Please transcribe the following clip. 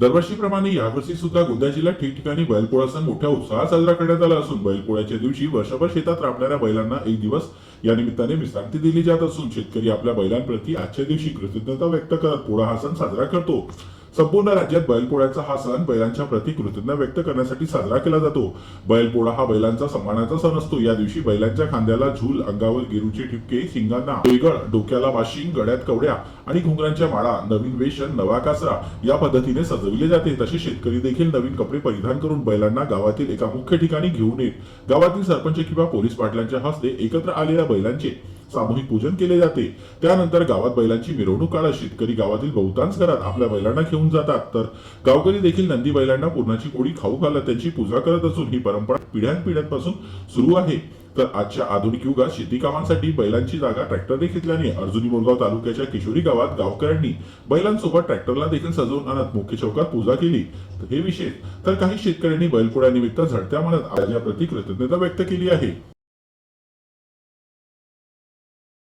दरवर्षीप्रमाणे यावर्षी सुद्धा गोंदिया जिल्ह्यात ठिकठिकाणी बैलपोळा सण मोठ्या उत्साहात साजरा करण्यात आला असून बैलपोळ्याच्या दिवशी वर्षभर शेतात राबणाऱ्या बैलांना एक दिवस या निमित्ताने विश्रांती दिली जात असून शेतकरी आपल्या बैलांप्रती आजच्या दिवशी कृतज्ञता व्यक्त करत पोळा हा सण साजरा करतो. संपूर्ण राज्यात बैलपोळ्याचा हा सण बैलांच्या प्रती कृतज्ञता व्यक्त करण्यासाठी साजरा केला जातो. बैलपोळा हा बैलांचा सन्मानाचा सण असतो. या दिवशी बैलांच्या खांद्याला झूल अंगावर गिरूचे ठिपके शिंगांना वेगळ डोक्याला वाशिंग गड्यात कवड्या आणि घुंगरांच्या माळा नवीन वेशन नवा कासरा या पद्धतीने सजविले जाते. तसे शेतकरी देखील नवीन कपडे परिधान करून बैलांना गावातील एका मुख्य ठिकाणी घेऊन येत. गावातील सरपंच किंवा पोलीस पाटलांच्या हस्ते एकत्र आलेल्या बैलांचे सामूहिक पूजन केले जाते. त्यानंतर गावात बैलांची मिरवणूक काढत शेतकरी गावातील बहुतांश घरात आपल्या बैलांना घेऊन जातात. तर गावकरी देखील नंदी बैलांना पूर्णाची कोळी खाऊ घालत त्यांची पूजा करत असून ही परंपरा पिढ्यानपिढ्यांपासून सुरू आहे. तर आजच्या आधुनिक युगात शेती कामांसाठी बैलांची जागा ट्रॅक्टरने घेतल्याने अर्जुनी मोरगाव तालुक्याच्या किशोरी गावात गावकऱ्यांनी बैलांसोबत ट्रॅक्टरला देखील सजवून आणत मुख्य चौकात पूजा केली. तर हे विशेष तर काही शेतकऱ्यांनी बैलपोळ्यानिमित्त झडत्या म्हणत आपल्या प्रती कृतज्ञता व्यक्त केली आहे.